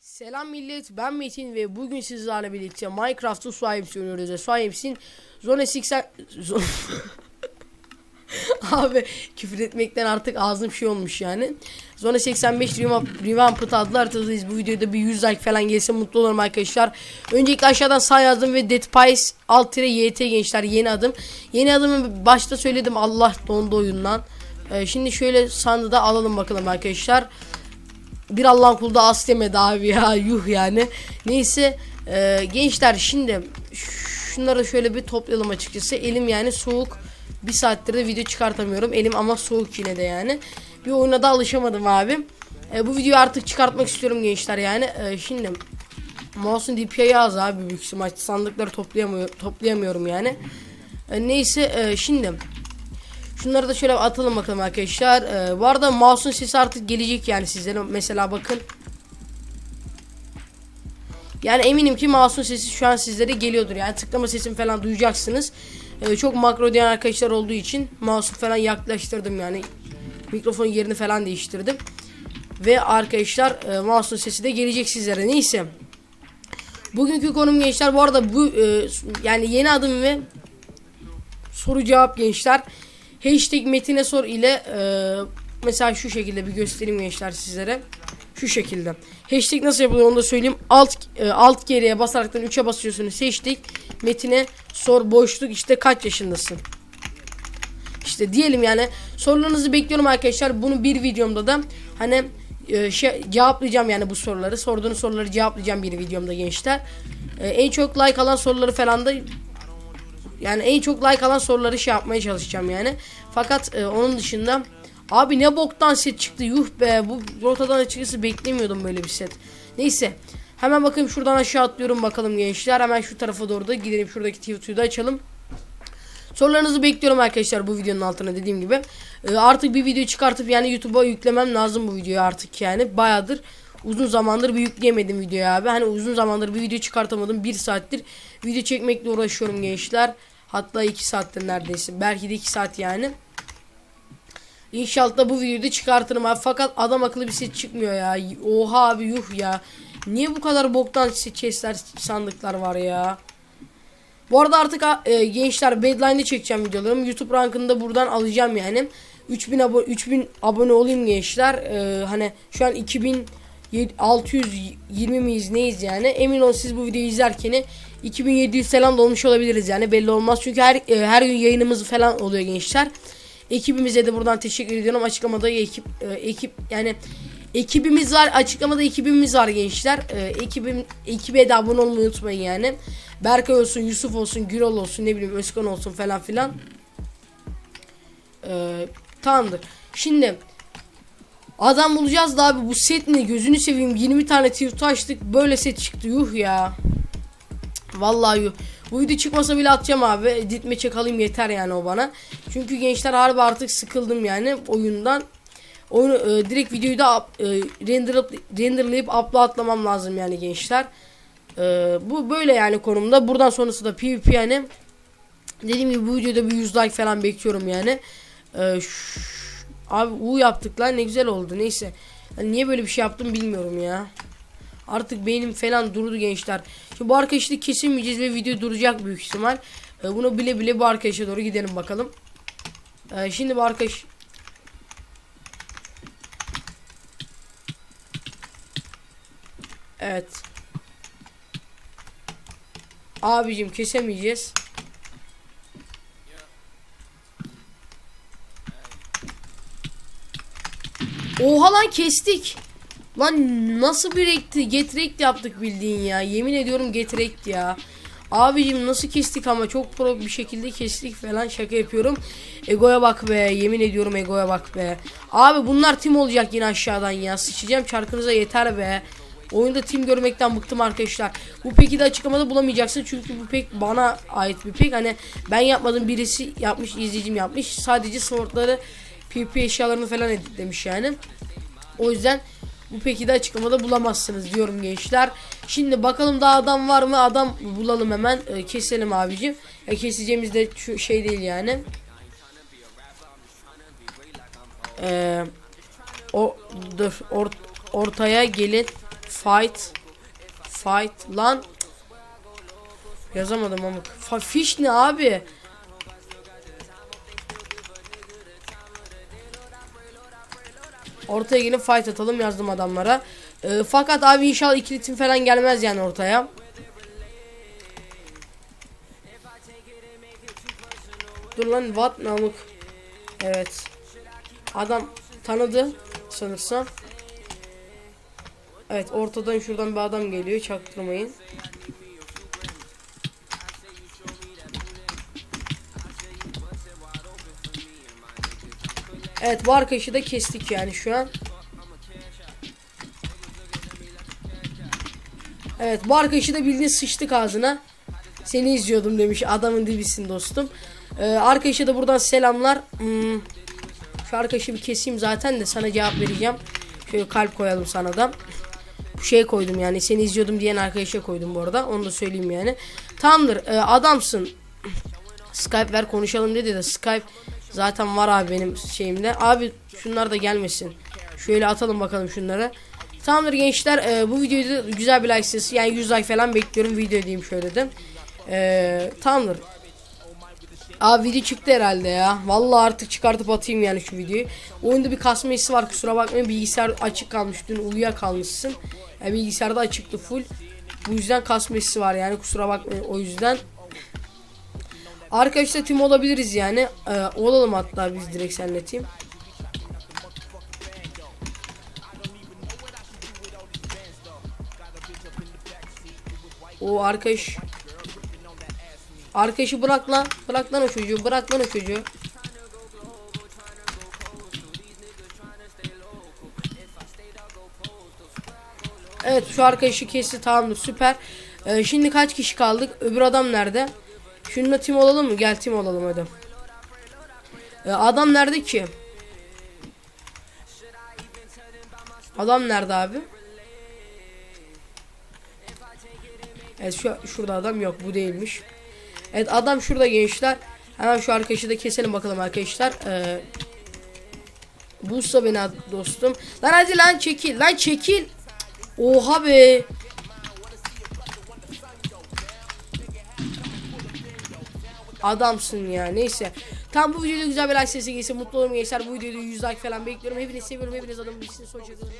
Selam millet ben Metin ve bugün sizlerle birlikte Minecraft'ta Swipes oynuyoruz ve Swipes'in Zone 80 Zo- Abi küfür etmekten artık ağzım şey olmuş yani. Zone 85 Revamp- Revamped adlı haritadayız. Bu videoda bir 100 like falan gelse mutlu olurum arkadaşlar. Öncelikle aşağıdan sağ yazdım ve Dead Pies alt YT gençler yeni adım. Yeni adımı başta söyledim Allah dondu oyundan. Ee, şimdi şöyle sandığı da alalım bakalım arkadaşlar bir Allah'ın kulu da as demedi abi ya yuh yani. Neyse e, gençler şimdi şunları şöyle bir toplayalım açıkçası. Elim yani soğuk. Bir saattir de video çıkartamıyorum. Elim ama soğuk yine de yani. Bir oyuna da alışamadım abi. E, bu videoyu artık çıkartmak istiyorum gençler yani. E, şimdi mouse'un DPI'yi az abi büyük ihtimal. Sandıkları toplayamıyor, toplayamıyorum yani. E, neyse e, şimdi Şunları da şöyle atalım bakalım arkadaşlar. Ee, bu arada mouse'un sesi artık gelecek yani sizlere. Mesela bakın. Yani eminim ki mouse'un sesi şu an sizlere geliyordur. Yani tıklama sesini falan duyacaksınız. Ee, çok makro diyen arkadaşlar olduğu için mouse'u falan yaklaştırdım yani. Mikrofonun yerini falan değiştirdim. Ve arkadaşlar e, mouse'un sesi de gelecek sizlere. Neyse. Bugünkü konum gençler bu arada bu e, yani yeni adım ve soru cevap gençler. Hashtag Metine Sor ile e, mesela şu şekilde bir göstereyim gençler sizlere. Şu şekilde. Hashtag nasıl yapılıyor onu da söyleyeyim. Alt e, alt geriye basaraktan 3'e basıyorsunuz. Hashtag Metine Sor boşluk işte kaç yaşındasın. İşte diyelim yani sorularınızı bekliyorum arkadaşlar. Bunu bir videomda da hani e, şey cevaplayacağım yani bu soruları. Sorduğunuz soruları cevaplayacağım bir videomda gençler. E, en çok like alan soruları falan da yani en çok like alan soruları şey yapmaya çalışacağım yani. Fakat e, onun dışında abi ne boktan set çıktı yuh be bu rotadan açıkçası beklemiyordum böyle bir set. Neyse hemen bakayım şuradan aşağı atlıyorum bakalım gençler. Hemen şu tarafa doğru da gidelim şuradaki TV'yi da açalım. Sorularınızı bekliyorum arkadaşlar bu videonun altına dediğim gibi. E, artık bir video çıkartıp yani YouTube'a yüklemem lazım bu videoyu artık yani. Bayağıdır uzun zamandır bir yükleyemedim videoyu abi. Hani uzun zamandır bir video çıkartamadım. Bir saattir video çekmekle uğraşıyorum gençler. Hatta 2 saattir neredeyse. Belki de 2 saat yani. İnşallah da bu videoyu da çıkartırım abi. Fakat adam akıllı bir set çıkmıyor ya. Oha abi yuh ya. Niye bu kadar boktan chestler sandıklar var ya. Bu arada artık e, gençler Bedline'de çekeceğim videolarımı. YouTube rankında buradan alacağım yani. 3000 abone 3000 abone olayım gençler. E, hani şu an 2000 620 miyiz neyiz yani. Emin olun siz bu videoyu izlerken 2700 falan da olmuş olabiliriz yani belli olmaz. Çünkü her e, her gün yayınımız falan oluyor gençler. Ekibimize de buradan teşekkür ediyorum. Açıklamada ekip e, ekip yani ekibimiz var. Açıklamada ekibimiz var gençler. E, ekibim ekibe de abone olmayı unutmayın yani. Berkay olsun, Yusuf olsun, Gürol olsun, ne bileyim Özkan olsun falan filan. E, tamamdır. Şimdi Adam bulacağız da abi bu set ne gözünü seveyim 20 tane tilt açtık böyle set çıktı yuh ya. Vallahi yuh. Bu video çıkmasa bile atacağım abi. Editme çek yeter yani o bana. Çünkü gençler harbi artık sıkıldım yani oyundan. Oyunu e, direkt videoyu da e, renderlayıp, renderlayıp uploadlamam lazım yani gençler. E, bu böyle yani konumda. Buradan sonrası da PvP yani. Dediğim gibi bu videoda bir 100 like falan bekliyorum yani. E, Abi U yaptık lan ne güzel oldu neyse. Yani niye böyle bir şey yaptım bilmiyorum ya. Artık beynim falan durdu gençler. Şimdi bu arkadaşlık kesilmeyeceğiz ve video duracak büyük ihtimal. Ee, bunu bile bile bu arkadaşa doğru gidelim bakalım. Ee, şimdi bu arkadaş... Evet. Abicim kesemeyeceğiz. Oha lan kestik. Lan nasıl bir ekti? Getirekt yaptık bildiğin ya. Yemin ediyorum getirekt ya. Abicim nasıl kestik ama çok pro bir şekilde kestik falan şaka yapıyorum. Egoya bak be yemin ediyorum egoya bak be. Abi bunlar tim olacak yine aşağıdan ya. Sıçacağım çarkınıza yeter be. Oyunda tim görmekten bıktım arkadaşlar. Bu peki de açıklamada bulamayacaksın çünkü bu pek bana ait bir pek. Hani ben yapmadım birisi yapmış izleyicim yapmış. Sadece swordları PvP eşyalarını falan editlemiş yani. O yüzden Bu peki de açıklamada bulamazsınız diyorum gençler. Şimdi bakalım daha adam var mı? Adam bulalım hemen. Ee, keselim abicim. E, keseceğimiz de şu şey değil yani. Ee, o dur or- ortaya gelin fight fight lan yazamadım amık. Fish ne abi? Ortaya gelin fight atalım yazdım adamlara. Ee, fakat abi inşallah ikili tim falan gelmez yani ortaya. Dur lan what namık. Evet. Adam tanıdı sanırsam. Evet ortadan şuradan bir adam geliyor çaktırmayın. Evet bu arkadaşı da kestik yani şu an. Evet bu arkadaşı da bildiğin sıçtık ağzına. Seni izliyordum demiş adamın dibisin dostum. Ee, arkadaşa da buradan selamlar. Hmm, şu arkadaşı bir keseyim zaten de sana cevap vereceğim. Şöyle kalp koyalım sana da. Şey koydum yani seni izliyordum diyen arkadaşa koydum bu arada. Onu da söyleyeyim yani. Tamamdır e, adamsın. Skype ver konuşalım dedi de Skype zaten var abi benim şeyimde. Abi şunlar da gelmesin. Şöyle atalım bakalım şunları. Tamamdır gençler e, bu videoda güzel bir like sesi yani 100 like falan bekliyorum video diyeyim şöyle de. E, tamamdır. Abi video çıktı herhalde ya. Vallahi artık çıkartıp atayım yani şu videoyu. Oyunda bir kasma hissi var kusura bakmayın. Bilgisayar açık kalmış. Dün uyuya kalmışsın. Yani bilgisayarda açıktı full. Bu yüzden kasma hissi var yani kusura bakmayın o yüzden. Arkadaşlar tim olabiliriz yani. Ee, olalım hatta biz direkt seninle team. O arkadaş Arkadaşı bırak lan. Bırak lan o çocuğu. Bırak lan o çocuğu. Evet şu arkadaşı kesti tamamdır süper. Ee, şimdi kaç kişi kaldık? Öbür adam nerede? Şununla tim olalım mı? Gel tim olalım hadi. Ee, adam nerede ki? Adam nerede abi? Evet şu şurada adam yok bu değilmiş. Evet adam şurada gençler. Hemen şu arkadaşı da keselim bakalım arkadaşlar. Ee, Bulsa beni dostum. Lan hadi lan çekil. Lan çekil. Oha be. Adamsın ya neyse. Tam bu videoda güzel bir like sesi gelsin. Mutlu olurum gençler. Bu videoda 100 like falan bekliyorum. Hepinizi seviyorum. Hepiniz adamı bilsin. Hoşçakalın.